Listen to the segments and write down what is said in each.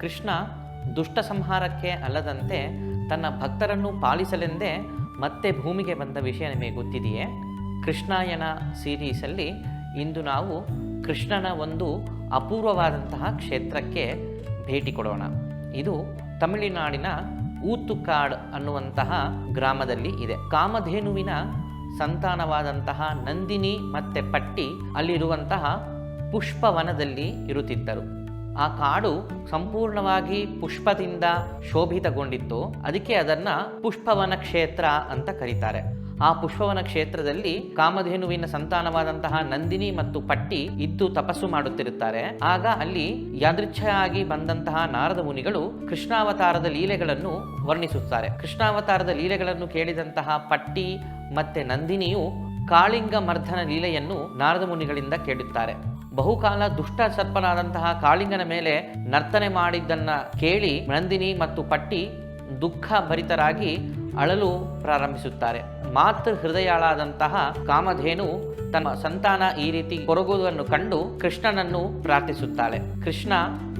ಕೃಷ್ಣ ದುಷ್ಟ ಸಂಹಾರಕ್ಕೆ ಅಲ್ಲದಂತೆ ತನ್ನ ಭಕ್ತರನ್ನು ಪಾಲಿಸಲೆಂದೇ ಮತ್ತೆ ಭೂಮಿಗೆ ಬಂದ ವಿಷಯ ನಿಮಗೆ ಗೊತ್ತಿದೆಯೇ? ಕೃಷ್ಣಾಯನ ಸೀರೀಸಲ್ಲಿ ಇಂದು ನಾವು ಕೃಷ್ಣನ ಒಂದು ಅಪೂರ್ವವಾದಂತಹ ಕ್ಷೇತ್ರಕ್ಕೆ ಭೇಟಿ ಕೊಡೋಣ. ಇದು ತಮಿಳುನಾಡಿನ ಊತುಕಾಡ್ ಅನ್ನುವಂತಹ ಗ್ರಾಮದಲ್ಲಿ ಇದೆ. ಕಾಮಧೇನುವಿನ ಸಂತಾನವಾದಂತಹ ನಂದಿನಿ ಮತ್ತೆ ಪಟ್ಟಿ ಅಲ್ಲಿರುವಂತಹ ಪುಷ್ಪವನದಲ್ಲಿ ಇರುತ್ತಿದ್ದರು. ಆ ಕಾಡು ಸಂಪೂರ್ಣವಾಗಿ ಪುಷ್ಪದಿಂದ ಶೋಭಿತಗೊಂಡಿತ್ತು. ಅದಕ್ಕೆ ಅದನ್ನ ಪುಷ್ಪವನ ಕ್ಷೇತ್ರ ಅಂತ ಕರೀತಾರೆ. ಆ ಪುಷ್ಪವನ ಕ್ಷೇತ್ರದಲ್ಲಿ ಕಾಮಧೇನುವಿನ ಸಂತಾನವಾದಂತಹ ನಂದಿನಿ ಮತ್ತು ಪಟ್ಟಿ ಇದ್ದು ತಪಸ್ಸು ಮಾಡುತ್ತಿರುತ್ತಾರೆ. ಆಗ ಅಲ್ಲಿ ಯಾದೃಚ್ಛಯಾಗಿ ಬಂದಂತಹ ನಾರದ ಮುನಿಗಳು ಕೃಷ್ಣಾವತಾರದ ಲೀಲೆಗಳನ್ನು ವರ್ಣಿಸುತ್ತಾರೆ. ಕೃಷ್ಣಾವತಾರದ ಲೀಲೆಗಳನ್ನು ಕೇಳಿದಂತಹ ಪಟ್ಟಿ ಮತ್ತೆ ನಂದಿನಿಯು ಕಾಳಿಂಗ ಮರ್ಧನ ಲೀಲೆಯನ್ನು ನಾರದ ಮುನಿಗಳಿಂದ ಕೇಳುತ್ತಾರೆ. ಬಹುಕಾಲ ದುಷ್ಟ ಸರ್ಪನಾದಂತಹ ಕಾಳಿಂಗನ ಮೇಲೆ ನರ್ತನೆ ಮಾಡಿದ್ದನ್ನ ಕೇಳಿ ನಂದಿನಿ ಮತ್ತು ಪಟ್ಟಿ ದುಃಖ ಭರಿತರಾಗಿ ಅಳಲು ಪ್ರಾರಂಭಿಸುತ್ತಾರೆ. ಮಾತೃ ಹೃದಯಾಳಾದಂತಹ ಕಾಮಧೇನು ತನ್ನ ಸಂತಾನ ಈ ರೀತಿ ಕೊರಗುವುದನ್ನು ಕಂಡು ಕೃಷ್ಣನನ್ನು ಪ್ರಾರ್ಥಿಸುತ್ತಾಳೆ. ಕೃಷ್ಣ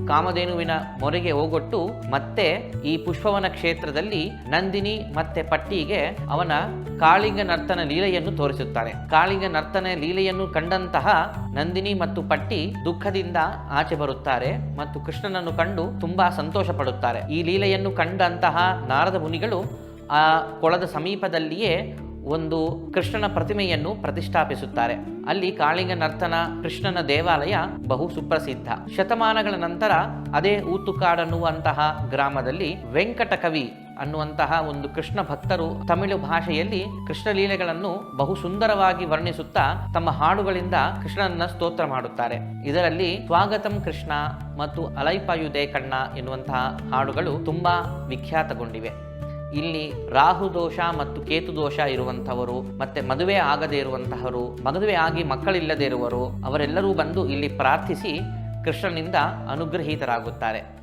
ಕಾಮಧೇನುವಿನ ಮೊರೆಗೆ ಹೋಗೊಟ್ಟು ಮತ್ತೆ ಈ ಪುಷ್ಪವನ ಕ್ಷೇತ್ರದಲ್ಲಿ ನಂದಿನಿ ಮತ್ತೆ ಪಟ್ಟಿಗೆ ಅವನ ಕಾಳಿಂಗ ನರ್ತನ ಲೀಲೆಯನ್ನು ತೋರಿಸುತ್ತಾರೆ ಕಾಳಿಂಗ ನರ್ತನ ಲೀಲೆಯನ್ನು ಕಂಡಂತಹ ನಂದಿನಿ ಮತ್ತು ಪಟ್ಟಿ ದುಃಖದಿಂದ ಆಚೆ ಬರುತ್ತಾರೆ ಮತ್ತು ಕೃಷ್ಣನನ್ನು ಕಂಡು ತುಂಬಾ ಸಂತೋಷ ಪಡುತ್ತಾರೆ ಈ ಲೀಲೆಯನ್ನು ಕಂಡಂತಹ ನಾರದ ಮುನಿಗಳು ಆ ಕೊಳದ ಸಮೀಪದಲ್ಲಿಯೇ ಒಂದು ಕೃಷ್ಣನ ಪ್ರತಿಮೆಯನ್ನು ಪ್ರತಿಷ್ಠಾಪಿಸುತ್ತಾರೆ. ಅಲ್ಲಿ ಕಾಳಿಂಗ ನರ್ತನ ಕೃಷ್ಣನ ದೇವಾಲಯ ಬಹು ಸುಪ್ರಸಿದ್ಧ. ಶತಮಾನಗಳ ನಂತರ ಅದೇ ಊತುಕಾಡನ್ನುವಂತಹ ಗ್ರಾಮದಲ್ಲಿ ವೆಂಕಟ ಕವಿ ಅನ್ನುವಂತಹ ಒಂದು ಕೃಷ್ಣ ಭಕ್ತರು ತಮಿಳು ಭಾಷೆಯಲ್ಲಿ ಕೃಷ್ಣ ಲೀಲೆಗಳನ್ನು ಬಹು ಸುಂದರವಾಗಿ ವರ್ಣಿಸುತ್ತಾ ತಮ್ಮ ಹಾಡುಗಳಿಂದ ಕೃಷ್ಣನನ್ನ ಸ್ತೋತ್ರ ಮಾಡುತ್ತಾರೆ. ಇದರಲ್ಲಿ ಸ್ವಾಗತಂ ಕೃಷ್ಣ ಮತ್ತು ಅಲೈಪಾಯುದೇ ಕಣ್ಣ ಎನ್ನುವಂತಹ ಹಾಡುಗಳು ತುಂಬಾ ವಿಖ್ಯಾತಗೊಂಡಿವೆ. ಇಲ್ಲಿ ರಾಹು ದೋಷ ಮತ್ತು ಕೇತು ದೋಷ ಇರುವಂಥವರು, ಮತ್ತೆ ಮದುವೆ ಆಗದೇ ಇರುವಂತಹವರು, ಮದುವೆ ಆಗಿ ಮಕ್ಕಳಿಲ್ಲದೇ ಇರುವರು ಅವರೆಲ್ಲರೂ ಬಂದು ಇಲ್ಲಿ ಪ್ರಾರ್ಥಿಸಿ ಕೃಷ್ಣನಿಂದ ಅನುಗ್ರಹೀತರಾಗುತ್ತಾರೆ.